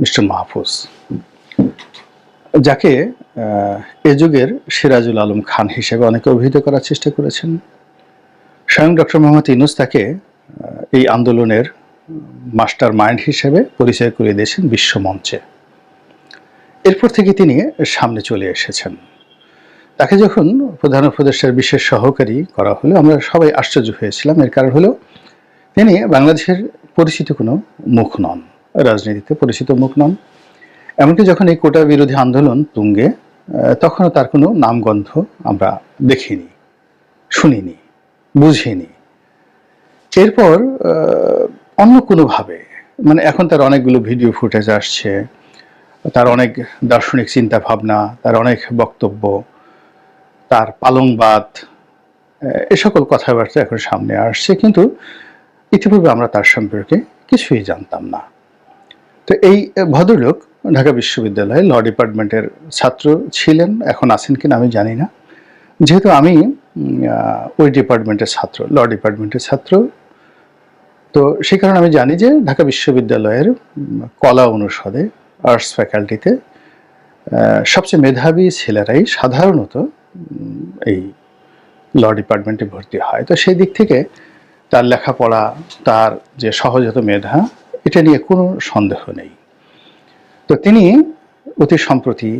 Mister Mahfuz. যাকে এ যুগের সিরাজুল আলম খান হিসেবে অনেকে অভিহিত করার চেষ্টা করেছেন। স্বয়ং ডক্টর মোহাম্মদ ইনুস তাকে এই আন্দোলনের মাস্টার মাইন্ড হিসেবে পরিচয় করে দিয়েছেন বিশ্বমঞ্চে এরপর থেকে তিনি সামনে চলে এসেছেন। তাকে যখন প্রধান উপদেষ্টার বিশেষ সহকারী করা হলো, আমরা সবাই আশ্চর্য হয়েছিলাম। এর কারণ হলো, তিনি বাংলাদেশের পরিচিত কোনো মুখ নন। রাজনীতিতে পরিচিত মুখ নন। এমনকি যখন এই কোটা বিরোধী আন্দোলন তুঙ্গে তখনও তার কোনো নামগন্ধ আমরা দেখিনি, শুনিনি, বুঝিনি। এরপর অন্য কোনোভাবে মানে এখন তার অনেকগুলো ভিডিও ফুটেজ আসছে, তার অনেক দার্শনিক চিন্তা ভাবনা তার অনেক বক্তব্য, তার পালংবাদ এ সকল কথাবার্তা এখন সামনে আসছে, কিন্তু ইতিপূর্বে আমরা তার সম্পর্কে কিছুই জানতাম না। তো এই ভদ্রলোক ঢাকা বিশ্ববিদ্যালয়ে ল ডিপার্টমেন্টের ছাত্র ছিলেন, এখন আছেন কিনা আমি জানি না। যেহেতু আমি ওই ডিপার্টমেন্টের ছাত্র, ল ডিপার্টমেন্টের ছাত্র, তো সেই কারণে আমি জানি যে ঢাকা বিশ্ববিদ্যালয়ের কলা অনুষদে, আর্টস ফ্যাকাল্টিতে সবচেয়ে মেধাবী ছেলেরাই সাধারণত এই ল ডিপার্টমেন্টে ভর্তি হয়। তো সেই দিক থেকে তার লেখাপড়া, তার যে সহজাত মেধা এটা নিয়ে কোনো সন্দেহ নেই। তো তিনি অতি সম্প্রতি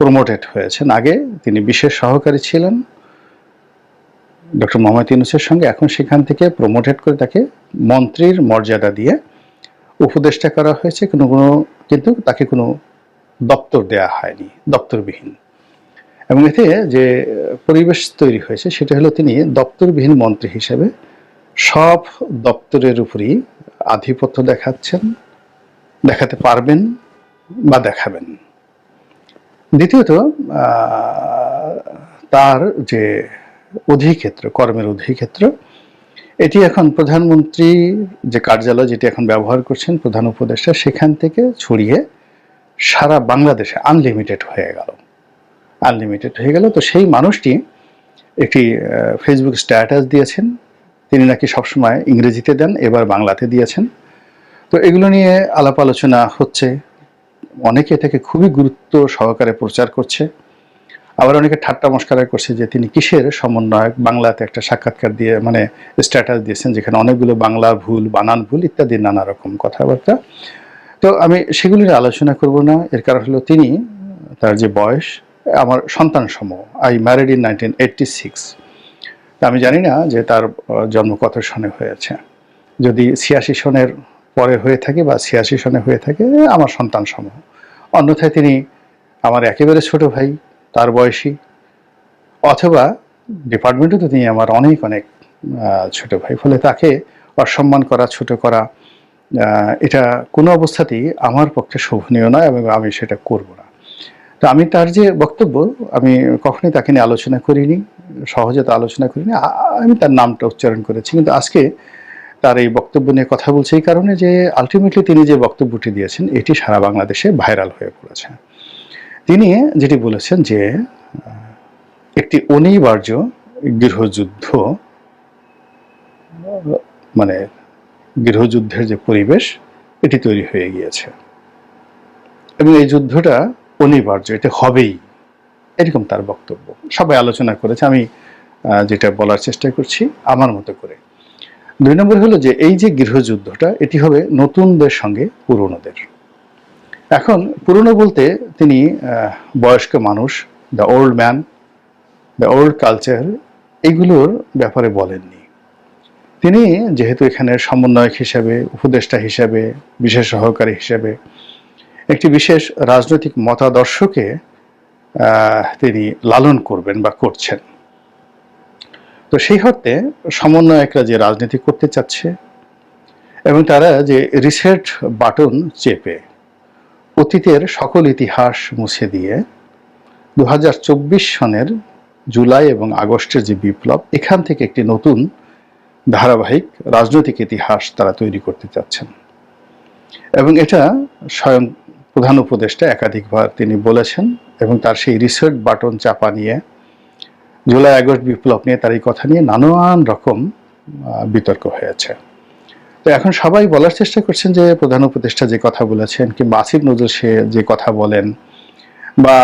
প্রমোটেড হয়েছেন। আগে তিনি বিশেষ সহকারী ছিলেন। ডক্টর মোহাম্মদ ইউনুসের সঙ্গে। এখন সেখান থেকে প্রমোটেড করে তাকে মন্ত্রীর মর্যাদা দিয়ে উপদেষ্টা করা হয়েছে। কোনো কোনো, কিন্তু তাকে কোনো দপ্তর দেয়া হয়নি, দপ্তরবিহীন। এবং এতে যে পরিবেশ তৈরি হয়েছে, সেটা হলো তিনি দপ্তরবিহীন মন্ত্রী হিসেবে সব দপ্তরের উপরই আধিপত্য দেখাচ্ছেন, দেখাতে পারবেন বা দেখাবেন। দ্বিতীয়ত তার যে অধিক্ষেত্র, কর্মের অধিক্ষেত্র, এটি এখন প্রধানমন্ত্রী যে কার্যালয় যেটি এখন ব্যবহার করছেন, প্রধান উপদেষ্টা, সেখান থেকে ছড়িয়ে সারা বাংলাদেশে আনলিমিটেড হয়ে গেল। আনলিমিটেড হয়ে গেল। তো সেই মানুষটি একটি ফেসবুক স্ট্যাটাস দিয়েছেন। তিনি নাকি সবসময় ইংরেজিতে দেন, এবার বাংলাতে দিয়েছেন। তো এগুলো নিয়ে আলাপ আলোচনা হচ্ছে। অনেকে এটাকে খুবই গুরুত্ব সহকারে প্রচার করছে। আবার অনেকে ঠাট্টা মস্কারা করছে যে তিনি কিসের সমন্বয়ক? বাংলাতে একটা সাক্ষাৎকার দিয়ে মানে স্ট্যাটাস দিয়েছেন যেখানে অনেকগুলো বাংলা ভুল, বানান ভুল ইত্যাদি নানা রকম কথাবার্তা। তো আমি সেগুলি আলোচনা করব না। এর কারণ হলো তিনি, তার যে বয়স, আমার সন্তান সম I married in nineteen eighty six আমি জানি না যে তার জন্ম কত সনে হয়েছে। যদি ছিয়াশি সনের পরে হয়ে থাকে বা ছিয়াশি সনে হয়ে থাকে, আমার সন্তান সমূহ। অন্যথায় তিনি আমার একেবারে ছোট ভাই, তার বয়সী। অথবা ডিপার্টমেন্টে তো তিনি আমার অনেক অনেক ছোট ভাই। ফলে তাকে অসম্মান করা, ছোট করা এটা কোনো অবস্থাতেই আমার পক্ষে শোভনীয় নয় এবং আমি সেটা করব না। তো আমি তার যে বক্তব্য, আমি কখনোই তাকে নিয়ে আলোচনা করিনি, সহজে তো আলোচনা করিনি আমি তার নামটা উচ্চারণ করেছি। কিন্তু আজকে তার এই বক্তব্য নিয়ে কথা বলছে এই কারণে যে আলটিমেটলি তিনি যে বক্তব্যটি দিয়েছেন, এটি সারা বাংলাদেশে ভাইরাল হয়ে পড়েছে। তিনি যেটি বলেছেন যে, একটি অনিবার্য গৃহযুদ্ধ মানে গৃহযুদ্ধের যে পরিবেশ, এটি তৈরি হয়ে গিয়েছে। এবং এই যুদ্ধটা অনিবার্য, এটা হবেই। এরকম তার বক্তব্য। সবাই আলোচনা করেছে, আমি যেটা বলার চেষ্টা করছি, আমার মতো করে। দুই নম্বর হলো যে, এই যে গৃহযুদ্ধটা, এটি হবে নতুনদের সঙ্গে পুরনোদের। এখন, পুরনো বলতে তিনি বয়স্ক মানুষ the old man the old culture এইগুলোর ব্যাপারে বলেননি। তিনি যেহেতু এখানে সমন্বয়ক হিসাবে, উপদেষ্টা হিসাবে, বিশেষ সহকারী হিসেবে একটি বিশেষ রাজনৈতিক মতাদর্শকে তিনি লালন করবেন বা করছেন। তো সেই অর্থে সমন্বয়করা যে রাজনীতি করতে চাচ্ছে এবং তারা যে রিসেট বাটন চেপে অতীতের সকল ইতিহাস মুছে দিয়ে দু হাজার চব্বিশ সনের জুলাই এবং আগস্টের যে বিপ্লব, এখান থেকে একটি নতুন ধারাবাহিক রাজনৈতিক ইতিহাস তারা তৈরি করতে চাচ্ছেন। এবং এটা স্বয়ং প্রধান উপদেষ্টা একাধিকবার তিনি বলেছেন এবং তার সেই রিসেট বাটন চাপা নিয়ে জুলাই আগস্ট বিপ্লব নিয়ে তার এই কথা নিয়ে নানান রকম বিতর্ক হয়েছে। তো এখন সবাই বলার চেষ্টা করছেন যে প্রধান উপদেষ্টা যে কথা বলেছেন কিংবা আসিফ নজরুল সে যে কথা বলেন বা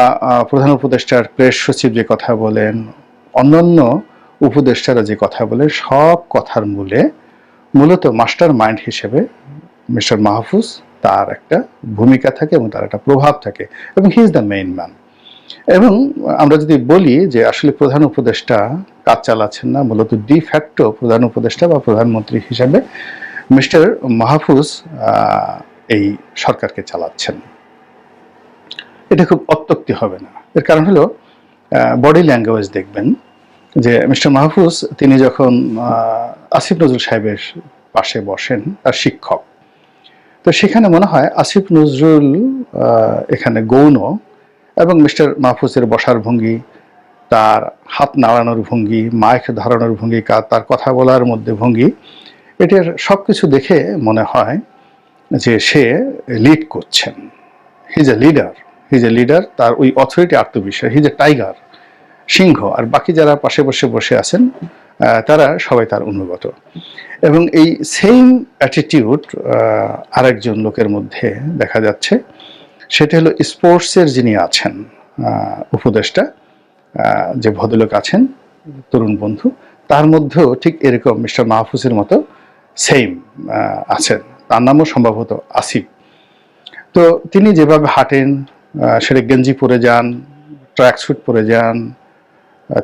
প্রধান উপদেষ্টার প্রেস সচিব যে কথা বলেন, অন্যান্য উপদেষ্টারা যে কথা বলেন, সব কথার মূলে মূলত মাস্টার মাইন্ড হিসেবে মিস্টার মাহফুজ তার একটা ভূমিকা থাকে এবং তার একটা প্রভাব থাকে এবং he is the main man. এবং আমরা যদি বলি যে আসলে প্রধান উপদেষ্টা কাজ চালাচ্ছেন না, মূলত ডি ফ্যাক্টো প্রধান উপদেষ্টা বা প্রধানমন্ত্রী হিসাবে মিস্টার মাহফুজ এই সরকারকে চালাচ্ছেন। এটা খুব অত্যক্তি হবে না। এর কারণ হলো বডি ল্যাঙ্গুয়েজ দেখবেন যে মিস্টার মাহফুজ তিনি যখন আসিফ নজরুল সাহেবের পাশে বসেন, তার শিক্ষক তো সেখানে মনে হয় আসিফ নজরুল এখানে গৌণ এবং মিস্টার মাহফুজের বসার ভঙ্গি, তার হাত নাড়ানোর ভঙ্গি, মাইক ধরানোর ভঙ্গি তার কথা বলার মধ্যে ভঙ্গি, এটার সব কিছু দেখে মনে হয় যে সে লিড করছেন। He's a leader he's a leader তার ওই অথরিটি আত্মবিশ্বাস হিজ এ টাইগার সিংহ আর বাকি যারা পাশে বসে বসে আছেন তারা সবাই তার অনুগত। এবং এই সেম অ্যাটিটিউড আরেকজন লোকের মধ্যে দেখা যাচ্ছে, সেটা হলো স্পোর্টসের যিনি আছেন উপদেষ্টা যে ভদ্রলোক আছেন, তরুণ বন্ধু, তার মধ্যেও ঠিক এরকম মিস্টার মাহফুজের মতো সেম আছেন। তার নামও সম্ভবত আসিফ। তো তিনি যেভাবে হাঁটেন সেটা গেঞ্জি পরে যান ট্র্যাক স্যুট পরে যান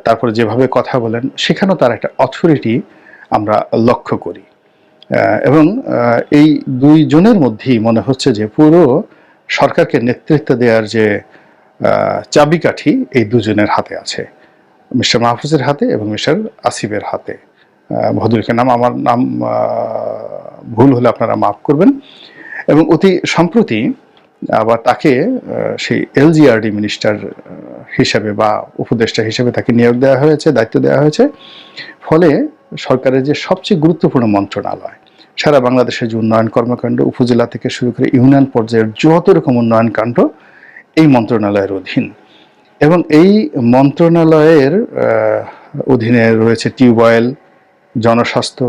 তারপরে যেভাবে কথা বলেন সেখানেও তার একটা অথরিটি আমরা লক্ষ্য করি। এবং এই দুইজনের মধ্যেই মনে হচ্ছে যে পুরো সরকারকে নেতৃত্ব দেওয়ার যে চাবিকাঠি এই দুজনের হাতে আছে। মিস্টার মাহফুজের হাতে এবং মিস্টার আসিফের হাতে। আহ, ভদ্রলোকের নাম আমার নাম ভুল হলে আপনারা মাফ করবেন। এবং অতি সম্প্রতি আবার তাকে সেই এলজিআরডি মিনিস্টার হিসেবে বা উপদেষ্টা হিসেবে তাকে নিয়োগ দেওয়া হয়েছে, দায়িত্ব দেওয়া হয়েছে। ফলে সরকারের যে সবচেয়ে গুরুত্বপূর্ণ মন্ত্রণালয়, সারা বাংলাদেশের যে উন্নয়ন কর্মকাণ্ড, উপজেলা থেকে শুরু করে ইউনিয়ন পর্যায়ের যত রকম উন্নয়ন কাণ্ড, এই মন্ত্রণালয়ের অধীন। এবং এই মন্ত্রণালয়ের অধীনে রয়েছে টিউবওয়েল, জনস্বাস্থ্য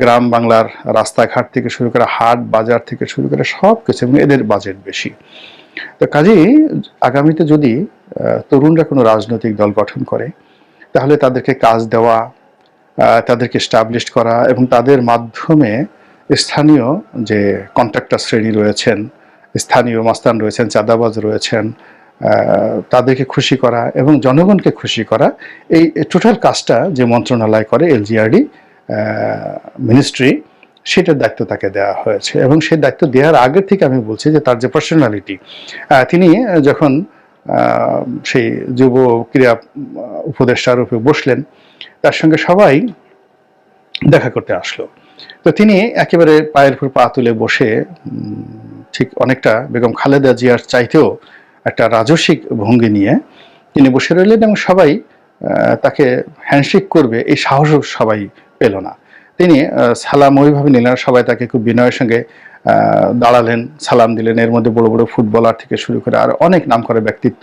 গ্রাম বাংলার রাস্তাঘাট থেকে শুরু করে হাট বাজার থেকে শুরু করে সব কিছু এবং এদের বাজেট বেশি। তো কাজেই আগামীতে যদি তরুণরা কোনো রাজনৈতিক দল গঠন করে, তাহলে তাদেরকে কাজ দেওয়া তাদেরকে স্টাবলিশ করা, এবং তাদের মাধ্যমে স্থানীয় যে কন্ট্রাক্টর শ্রেণি রয়েছেন, স্থানীয় মাস্তান রয়েছেন, চাঁদাবাজ রয়েছেন তাদেরকে খুশি করা এবং জনগণকে খুশি করা, এই টোটাল কাজটা যে মন্ত্রণালয় করে এলজিআরডি মিনিস্ট্রি সেটার দায়িত্ব তাকে দেওয়া হয়েছে এবং সেই দায়িত্ব দেওয়ার আগে থেকে আমি বলছি যে তার যে পার্সোনালিটি তিনি যখন সেই যুব ক্রীড়া আহ, উপদেষ্টার রূপে বসলেন তার সঙ্গে সবাই দেখা করতে আসলো। তো তিনি একেবারে পায়ের উপর পা তুলে বসে ঠিক অনেকটা বেগম খালেদা জিয়ার চাইতেও একটা রাজস্বিক ভঙ্গি নিয়ে তিনি বসে রইলেন এবং সবাই তাকে হ্যান্ডশেক করবে এই সাহসও সবাই পেল না। তিনি সালাম ওইভাবে নিলেন সবাই তাকে খুব বিনয়ের সঙ্গে দাঁড়ালেন, সালাম দিলেন। এর মধ্যে বড় বড় ফুটবলার থেকে শুরু করে আর অনেক নাম করা ব্যক্তিত্ব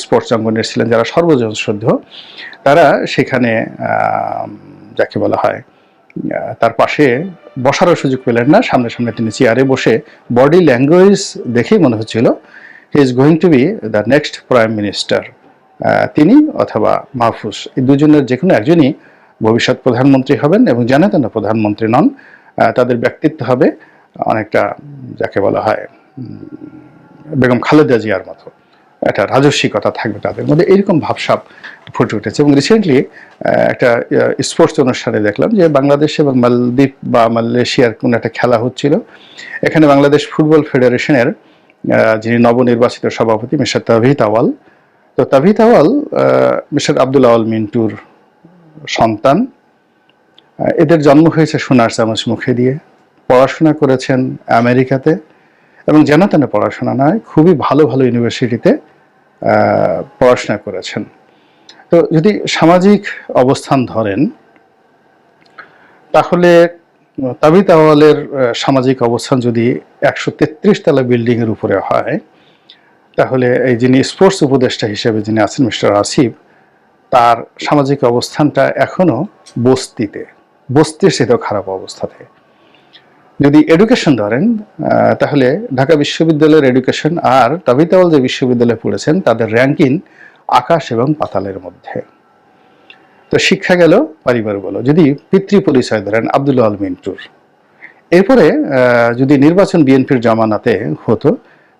স্পোর্টস অঙ্গনের ছিলেন যারা সর্বজন শ্রদ্ধ। তারা সেখানে যাকে বলা হয় তার পাশে বসারও সুযোগ পেলেন না। সামনে সামনে তিনি চেয়ারে বসে বডি ল্যাঙ্গুয়েজ দেখেই মনে হচ্ছিল, he is going to be the next prime minister. তিনি অথবা মাহফুজ, এই দুজনের যে কোনো একজনই ভবিষ্যৎ প্রধানমন্ত্রী হবেন এবং জানে না প্রধানমন্ত্রী নন তাদের ব্যক্তিত্ব হবে অনেকটা যাকে বলা হয় বেগম খালেদা জিয়ার মতো। একটা রাজস্বিকতা থাকবে তাদের মধ্যে, এরকম ভাবসাব ফুটে উঠেছে। এবং রিসেন্টলি একটা স্পোর্টস অনুষ্ঠানে দেখলাম যে বাংলাদেশ এবং মালদ্বীপ বা মালয়েশিয়ার কোনো একটা খেলা হচ্ছিল। এখানে বাংলাদেশ ফুটবল ফেডারেশনের যিনি নবনির্বাচিত সভাপতি মিস্টার তাভিত আওয়াল। তো তাভিত আওয়াল মিস্টার আব্দুল আওয়াল মিন্টুর সন্তান। এদের জন্ম হয়েছে সোনার চামচ মুখে দিয়ে। পড়াশোনা করেছেন আমেরিকাতে এবং জানাতেন পড়াশোনা নয়, খুবই ভালো ভালো ইউনিভার্সিটিতে পড়াশোনা করেছেন। তো যদি সামাজিক অবস্থান ধরেন, তাহলে তাবিত আওয়ালের সামাজিক অবস্থান যদি একশো তেত্রিশ তলা বিল্ডিং এর উপরে হয়, তাহলে এই যিনি স্পোর্টস উপদেষ্টা হিসেবে যিনি আছেন মিস্টার আসিফ তার সামাজিক অবস্থানটা এখনও বস্তিতে। বস্তির সেটাও খারাপ অবস্থাতে। যদি এডুকেশন ধরেন তাহলে ঢাকা বিশ্ববিদ্যালয়ের এডুকেশন আর তাবিতাওয়াল যে বিশ্ববিদ্যালয়ে পড়েছেন, তাদের র্যাঙ্কিং আকাশ এবং পাতালের মধ্যে। তো শিক্ষা গেল পরিবার বলো। যদি পিতৃ পরিচয় ধরেন, আব্দুল্লাহ আল মিন্টুর। এরপরে যদি নির্বাচন বিএনপির জামানাতে হতো,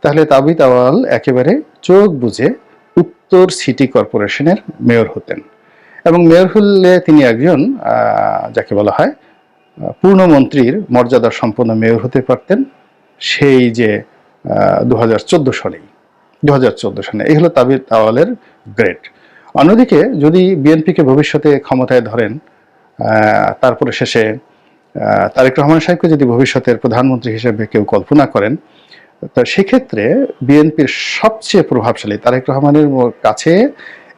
তাহলে তাবিতাওয়াল একেবারে চোখ বুঝে উত্তর সিটি কর্পোরেশনের মেয়র হতেন এবং মেয়র হলে তিনি একজন যাকে বলা হয় পূর্ণমন্ত্রীর মর্যাদা সম্পন্ন মেয়র হতে পারতেন। সেই যে দু হাজার চোদ্দ সনেই দু হাজার চোদ্দ সনে এই হলো তাবির আওয়ালের গ্রেড অন্যদিকে যদি বিএনপিকে ভবিষ্যতে ক্ষমতায় ধরেন তারপরে শেষে তারেক রহমান সাহেবকে যদি ভবিষ্যতের প্রধানমন্ত্রী হিসেবে কেউ কল্পনা করেন তো সেক্ষেত্রে বিএনপির সবচেয়ে প্রভাবশালী তারেক রহমানের কাছে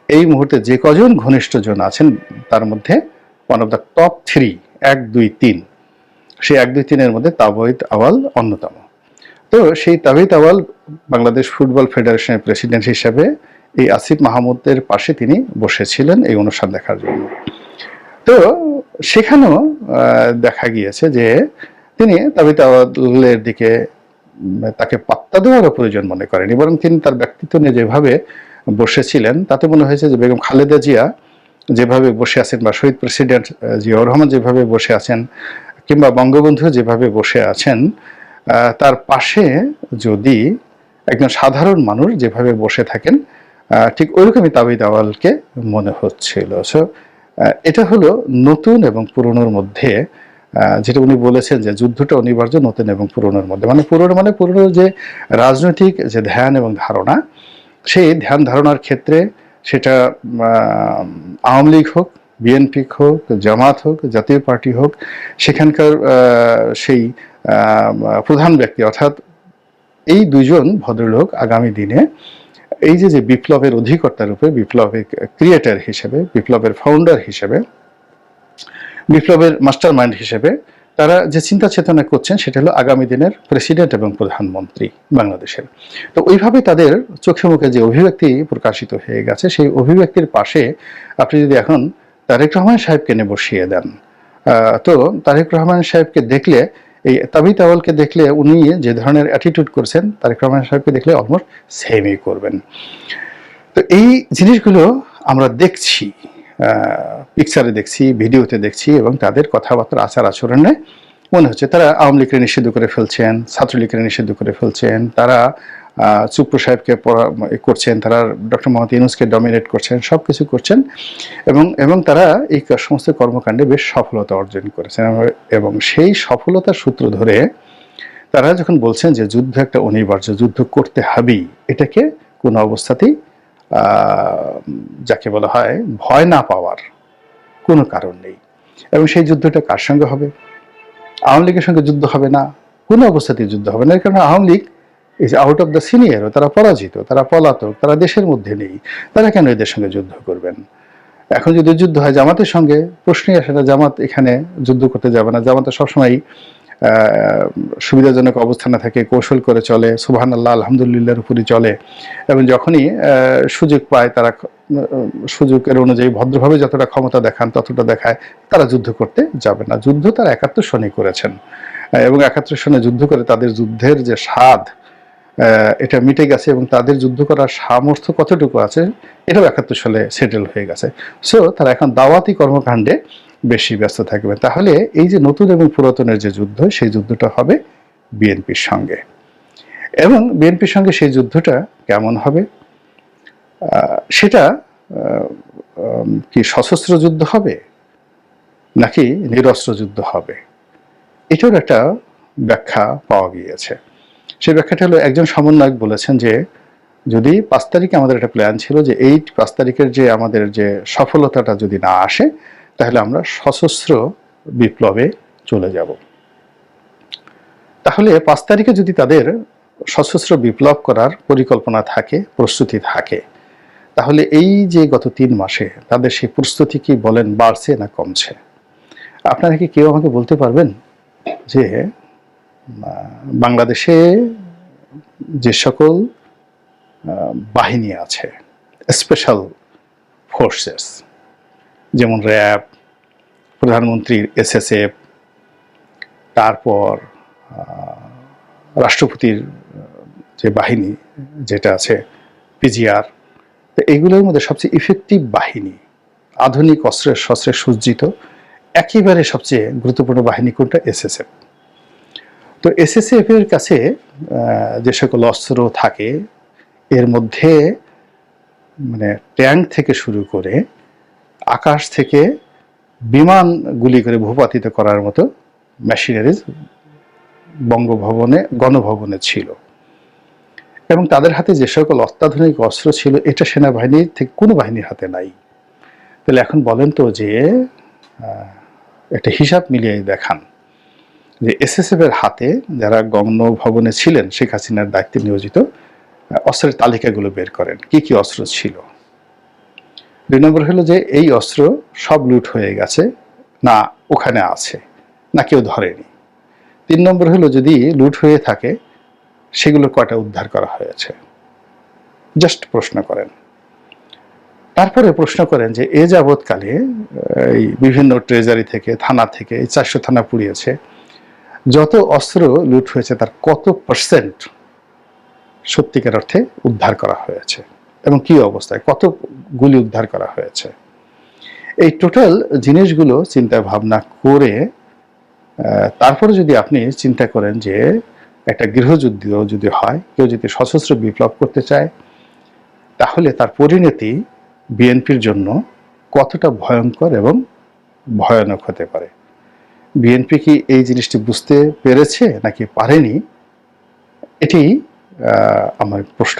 এই মুহূর্তে যে কজন ঘনিষ্ঠজন আছেন, তার মধ্যে one of the top three এক, দুই, তিন। সেই এক, দুই, তিনের মধ্যে তাবৈত আওয়াল অন্যতম। তো সেই তাবিত আওয়াল বাংলাদেশ ফুটবল ফেডারেশনের প্রেসিডেন্ট হিসেবে এই আসিফ মাহমুদের পাশে তিনি বসেছিলেন এই অনুষ্ঠান দেখার জন্য। তো সেখানেও দেখা গিয়েছে যে তিনি তাবিত আওয়ালের দিকে তাকে পাত্তা দেওয়ারও প্রয়োজন মনে করেনি, বরং তিনি তার ব্যক্তিত্ব নিয়ে যেভাবে বসেছিলেন, তাতে মনে হয়েছে যে বেগম খালেদা জিয়া যেভাবে বসে আছেন বা শহীদ প্রেসিডেন্ট জিয়াউর রহমান যেভাবে বসে আছেন কিংবা বঙ্গবন্ধু যেভাবে বসে আছেন তার পাশে যদি একজন সাধারণ মানুষ যেভাবে বসে থাকেন ঠিক ওইরকমই তাবিদ আওয়ালকে মনে হচ্ছিল। সো এটা হলো নতুন এবং পুরনোর মধ্যে যেটা উনি বলেছেন যে যুদ্ধটা অনিবার্য, নতুন এবং পুরনোর মধ্যে। মানে পুরনো মানে পুরনো যে রাজনৈতিক যে ধ্যান এবং ধারণা, সেই ধ্যান ধারণার ক্ষেত্রে সেটা আওয়ামী লীগ হোক, বিএনপি হোক, জামাত হোক, জাতীয় পার্টি হোক, সেখানকার সেই প্রধান ব্যক্তি অর্থাৎ এই দুজন ভদ্রলোক আগামী দিনে এই যে যে বিপ্লবের অধিকর্তা রূপে, বিপ্লবের ক্রিয়েটার হিসেবে, বিপ্লবের ফাউন্ডার হিসেবে বিপ্লবের মাস্টার মাইন্ড হিসেবে তারা যে চিন্তা চেতনা করছেন সেটা হলো আগামী দিনের প্রেসিডেন্ট এবং প্রধানমন্ত্রী বাংলাদেশের। তো ওইভাবে তাদের চোখে মুখে যে অভিব্যক্তি প্রকাশিত হয়ে গেছে, সেই অভিব্যক্তির পাশে আপনি যদি এখন তারেক রহমান সাহেবকে নিয়ে বসিয়ে দেন তো তারেক রহমান সাহেবকে দেখলে, এই তাবি তাওয়ালকে দেখলে উনি যে ধরনের অ্যাটিটিউড করছেন, তারেক রহমান সাহেবকে দেখলে অলমোস্ট সেমই করবেন। তো এই জিনিসগুলো আমরা দেখছি পিকচারে দেখছি ভিডিওতে দেখছি এবং তাদের কথাবার্তা আচার আচরণে মনে হচ্ছে তারা আওয়ামী লীগকে নিষিদ্ধ করে ফেলছেন, ছাত্রলীগকে নিষিদ্ধ করে ফেলছেন, তারা চুপ্পু সাহেবকে করছেন, তারা ডক্টর মোহাম্মদ ইউনুসকে ডমিনেট করছেন সব কিছু করছেন এবং এবং তারা এই সমস্ত কর্মকাণ্ডে বেশ সফলতা অর্জন করেছেন এবং সেই সফলতার সূত্র ধরে তারা যখন বলছেন যে যুদ্ধ একটা অনিবার্য, যুদ্ধ করতে হবেই, এটাকে কোনো অবস্থাতেই যাকে বলা হয় ভয় না পাওয়ার কোনো কারণ নেই। এবং সেই যুদ্ধটা কার সঙ্গে হবে? আওয়ামী লীগের সঙ্গে যুদ্ধ হবে না? কোনো অবস্থাতেই যুদ্ধ হবে না। কারণ Awami League is out of the senior তারা পরাজিত, তারা পলাতক, তারা দেশের মধ্যে নেই। তারা কেন এদের সঙ্গে যুদ্ধ করবেন? এখন যদি যুদ্ধ হয় জামাতের সঙ্গে, প্রশ্নই আসে না, জামাত এখানে যুদ্ধ করতে যাবে না। জামাতে সবসময় সুবিধাজনক অবস্থানে থাকে, কৌশল করে চলে সুবহান আল্লাহ আলহামদুলিল্লাহর উপরই চলে। এবং যখনই সুযোগ পায়, তারা সুযোগের অনুযায়ী ভদ্রভাবে যতটা ক্ষমতা দেখান, ততটা দেখায়, তারা যুদ্ধ করতে যাবে না। যুদ্ধ তারা একাত্তর সনে করেছেন। এবং একাত্তর সনে যুদ্ধ করে তাদের যুদ্ধের যে স্বাদ এটা মিটে গেছে এবং তাদের যুদ্ধ করার সামর্থ্য কতটুকু আছে, এটাও একাত্তর সালে সেটেল হয়ে গেছে। সো তারা এখন দাওয়াতি কর্মকাণ্ডে বেশি ব্যস্ত থাকবে। তাহলে এই যে নতুন এবং পুরাতনের যে যুদ্ধ, সেই যুদ্ধটা হবে বিএনপির সঙ্গে। এবং বিএনপির সঙ্গে সেই যুদ্ধটা কেমন হবে? সেটা কি সশস্ত্র যুদ্ধ হবে? নাকি নিরস্ত্র যুদ্ধ হবে? এটার একটা ব্যাখ্যা পাওয়া গিয়েছে। সেই ব্যাখ্যাটা হলো একজন সমন্বয়ক বলেছেন যে, যদি পাঁচ তারিখে আমাদের একটা প্ল্যান ছিল যে, এই পাঁচ তারিখের যে আমাদের যে সফলতাটা যদি না আসে তাহলে আমরা সশস্ত্র বিপ্লবে চলে যাব। তাহলে পাঁচ তারিখে যদি তাদের সশস্ত্র বিপ্লব করার পরিকল্পনা থাকে, প্রস্তুতি থাকে, তাহলে এই যে গত তিন মাসে তাদের সেই প্রস্তুতি কি বলেন বাড়ছে না কমছে? আপনারা কি কেউ আমাকে বলতে পারবেন যে বাংলাদেশে যে সকল বাহিনী আছে স্পেশাল ফোর্সেস যেমন র্যাব প্রধানমন্ত্রীর এসএসএফ, তারপর রাষ্ট্রপতির যে বাহিনী যেটা আছে পিজিআর তো এইগুলোর মধ্যে সবচেয়ে ইফেক্টিভ বাহিনী, আধুনিক অস্ত্রের শস্ত্রে সজ্জিত, একেবারে সবচেয়ে গুরুত্বপূর্ণ বাহিনী কোনটা? এসএসএফ। তো এসএসএফ এর কাছে যে সকল অস্ত্র থাকে, এর মধ্যে মানে ট্যাঙ্ক থেকে শুরু করে আকাশ থেকে বিমান গুলি করে ভূপাতিত করার মতো মেশিনারিজ বঙ্গভবনে, গণভবনে ছিল। এবং তাদের হাতে যে সকল অত্যাধুনিক অস্ত্র ছিল, এটা সেনাবাহিনীর থেকে কোনো বাহিনীর হাতে নাই। তাহলে এখন বলেন তো যে একটা হিসাব মিলিয়ে দেখান যে এসএসএফ এর হাতে যারা গণভবনে ছিলেন, শেখ হাসিনার দায়িত্বে নিয়োজিত অস্ত্রের তালিকাগুলো বের করেন। কি কি অস্ত্র ছিল? দুই নম্বর হলো যে এই অস্ত্র সব লুট হয়ে গেছে, না ওখানে আছে, না কেউ ধরেনি। তিন নম্বর হলো যদি লুট হয়ে থাকে, সেগুলো কয়টা উদ্ধার করা হয়েছে? জাস্ট প্রশ্ন করেন। তারপরে প্রশ্ন করেন যে এ যাবৎকালে, এই বিভিন্ন ট্রেজারি থেকে, থানা থেকে, এই চারশো থানা পুড়িয়েছে, যত অস্ত্র লুট হয়েছে তার কত পার্সেন্ট সত্যিকার অর্থে উদ্ধার করা হয়েছে? এবং কি অবস্থায়? কত গুলি উদ্ধার করা হয়েছে? এই টোটাল জিনিসগুলো চিন্তা ভাবনা করে তারপরে যদি আপনি চিন্তা করেন যে একটা গৃহযুদ্ধ যদি হয়, কেউ যদি সশস্ত্র বিপ্লব করতে চায়, তাহলে তার পরিণতি বিএনপির জন্য কতটা ভয়ঙ্কর এবং ভয়ানক হতে পারে? বিএনপি কি এই জিনিসটি বুঝতে পেরেছে নাকি পারেনি? এটি আমার প্রশ্ন।